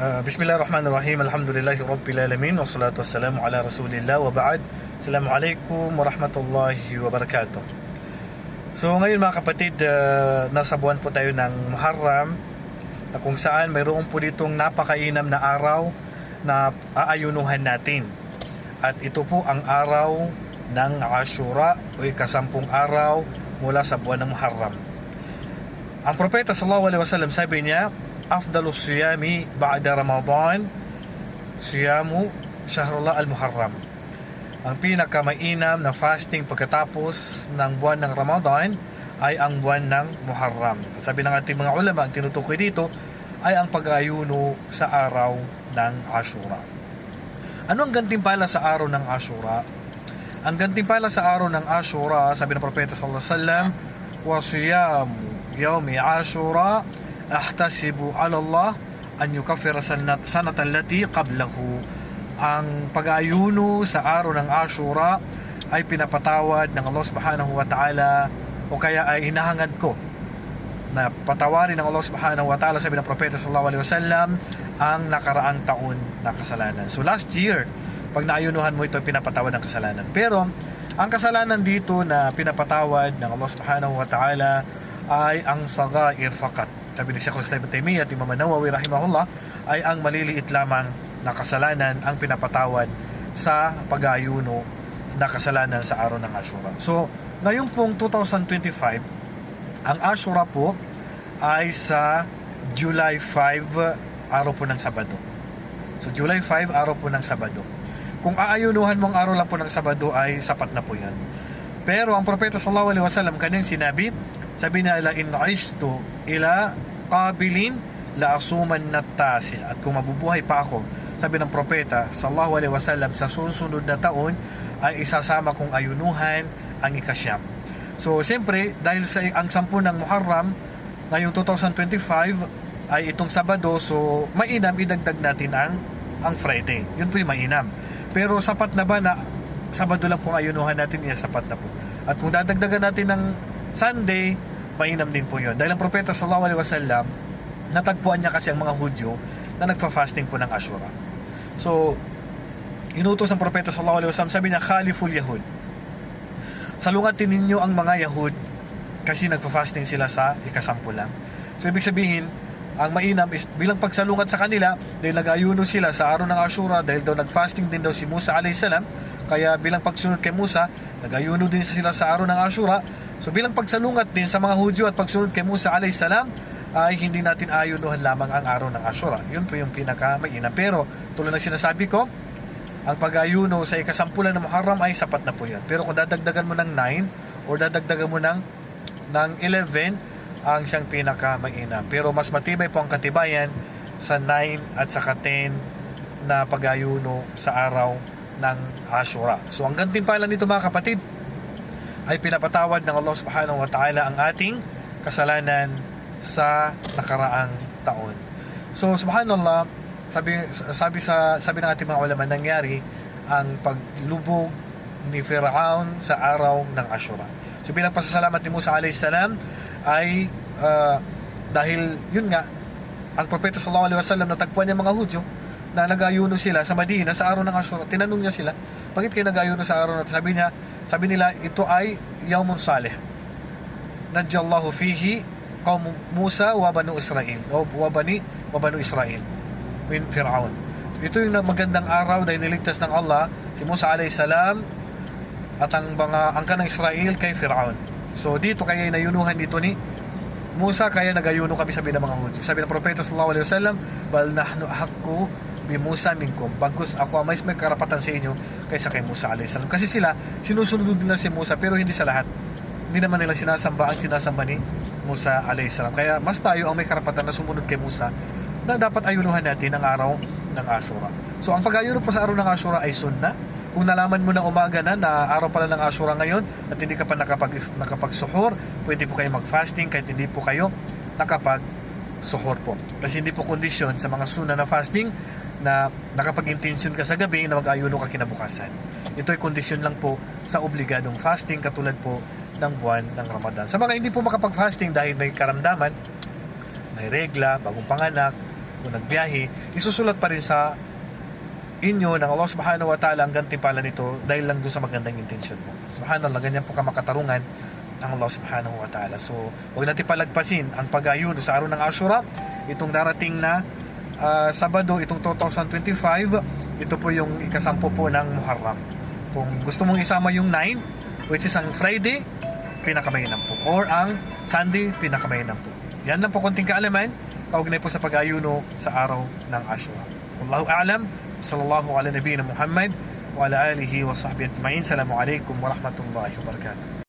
Uh, Bismillahirrahmanirrahim. Alhamdulillahi Rabbil Alamin. Wassalatu wassalamu ala Rasulillah wa ba'd. Assalamualaikum warahmatullahi wabarakatuh. So ngayon mga kapatid, uh, nasa buwan po tayo ng Muharram na kung saan mayroon po ditong napakainam na araw na aayunuhan natin. At ito po ang araw ng Ashura o ikasampung araw mula sa buwan ng Muharram. Ang propeta sallallahu alaihi wasallam sabi niya, afdalus siyami ba'da Ramadan siyamu syahrullah al-Muharram. Ang pinakamainam na fasting pagkatapos ng buwan ng Ramadan ay ang buwan ng Muharram. At sabi ng ating mga ulama, ang tinutukoy dito ay ang pag-ayuno sa araw ng Ashura. Ano ang gantimpala sa araw ng Ashura? Ang gantimpala sa araw ng Ashura, sabi ng propeta sallallahu alaihi wasallam, wa siyamu yawmi Ashura ahtasibu ala Allah an yukaffira sanat sanatan lati qablahu. Ang pag-aayuno sa araw ng Ashura ay pinapatawad ng Allah Subhanahu wa Ta'ala o kaya ay hinahangad ko na patawarin ng Allah Subhanahu wa Ta'ala sabi ng propeta sallallahu alaihi wasallam ang nakaraang taon na kasalanan. So last year, pag naayunuhan mo ito, pinapatawad ng kasalanan. Pero ang kasalanan dito na pinapatawad ng Allah Subhanahu wa Ta'ala ay ang sagair fakat sabi ni Sheikh Islam Taymiyyah at Imam Nawawi rahimahullah ay ang maliliit lamang na kasalanan ang pinapatawad sa pag-ayuno na kasalanan sa araw ng Ashura. So, ngayon pong 2025, ang Ashura po ay sa July 5, araw po ng Sabado. So, July 5, araw po ng Sabado. Kung aayunuhan mong araw lang po ng Sabado ay sapat na po yan. Pero ang propeta sallallahu alaihi wasallam kanyang sinabi, sabi na ila in aishtu ila qabilin la asuman natasi at kung mabubuhay pa ako sabi ng propeta sallallahu alaihi wasallam sa susunod na taon ay isasama kong ayunuhan ang ikasyam. So siyempre dahil sa ang sampu ng Muharram ngayong 2025 ay itong Sabado so mainam idagdag natin ang ang Friday. Yun po yung mainam. Pero sapat na ba na Sabado lang po ang ayunuhan natin? Iya sapat na po. At kung dadagdagan natin ng Sunday mainam din po yun. Dahil ang propeta sallallahu alaihi wasallam, natagpuan niya kasi ang mga Hudyo na nagpa-fasting po ng Ashura. So, inutos ang propeta sallallahu alaihi wasallam, sabi niya, Khaliful Yahud. Salungatin ninyo ang mga Yahud kasi nagpa-fasting sila sa ikasampu lang. So, ibig sabihin, ang mainam is bilang pagsalungat sa kanila dahil nag-ayuno sila sa araw ng Ashura dahil daw nag-fasting din daw si Musa alayhi salam kaya bilang pagsunod kay Musa nag-ayuno din sila sa araw ng Ashura So bilang pagsalungat din sa mga Hudyo at pagsunod kay Musa alayhi salam ay hindi natin ayunuhan lamang ang araw ng Ashura. Yun po yung pinaka mainam. Pero tulad ng sinasabi ko, ang pag-ayuno sa ikasampulan ng Muharram ay sapat na po yan. Pero kung dadagdagan mo ng 9 or dadagdagan mo ng, ng 11, ang siyang pinaka mainam. Pero mas matibay po ang katibayan sa 9 at saka 10 na pag-ayuno sa araw ng Ashura. So ang gantimpala nito mga kapatid, ay pinapatawad ng Allah Subhanahu wa Ta'ala ang ating kasalanan sa nakaraang taon. So subhanallah, sabi sabi sa sabi ng ating mga ulama nangyari ang paglubog ni Firaun sa araw ng Ashura. So bilang pasasalamat ni Musa alayhi salam ay uh, dahil yun nga ang propeta sallallahu alaihi wasallam natagpuan niya mga Hudyo na nag-ayuno sila sa Madina sa araw ng Ashura. Tinanong niya sila, bakit kayo nag-ayuno sa araw na ito? Sabi niya, sabi nila, ito ay Yawmun Salih. Nadjallahu fihi qaum Musa wa Banu Israel. O wa Bani wa Banu Israel. Min Fir'aun. Ito yung magandang araw dahil niligtas ng Allah si Musa alayhi salam at ang mga angka ng Israel kay Fir'aun. So dito kaya inayunuhan dito ni Musa kaya nagayuno kami sabi ng mga Hudyo. Sabi ng propeta sallallahu alaihi wasallam, "Bal nahnu haqqu bi Musa minkum." Bagus ako mas may karapatan sa inyo kaysa kay Musa alayhi salam. Kasi sila sinusunod nila si Musa pero hindi sa lahat. Hindi naman nila sinasamba ang sinasamba ni Musa alayhi salam. Kaya mas tayo ang may karapatan na sumunod kay Musa na dapat ayunuhan natin ang araw ng Ashura. So ang pag-ayuno po sa araw ng Ashura ay sunna. Kung nalaman mo na umaga na na araw pala ng Ashura ngayon at hindi ka pa nakapag nakapagsuhor, pwede po kayo mag-fasting kahit hindi po kayo nakapag suhor po. Kasi hindi po kondisyon sa mga suna na fasting na nakapag-intention ka sa gabi na mag-ayuno ka kinabukasan. Ito ay kondisyon lang po sa obligadong fasting katulad po ng buwan ng Ramadan. Sa mga hindi po makapag-fasting dahil may karamdaman, may regla, bagong panganak, kung nagbiyahe, isusulat pa rin sa inyo ng Allah subhanahu wa ta'ala ang gantimpala nito dahil lang doon sa magandang intensyon mo. Subhanallah, ganyan po ka makatarungan ng Allah subhanahu wa ta'ala. So, huwag natin palagpasin ang pag-ayuno sa araw ng Ashura, itong darating na ah, Sabado, itong 2025, ito po yung ikasampu po ng Muharram. Kung gusto mong isama yung 9, which is ang Friday, pinakamainam po. Or ang Sunday, pinakamainam po. Yan lang po konting kaalaman, kaugnay po sa pag-ayuno sa araw ng Ashura. Wallahu a'lam. Sallallahu ala nabiyina Muhammad wa ala alihi wa sahbihi ajma'in. Assalamu alaikum wa rahmatullahi wa barakatuh.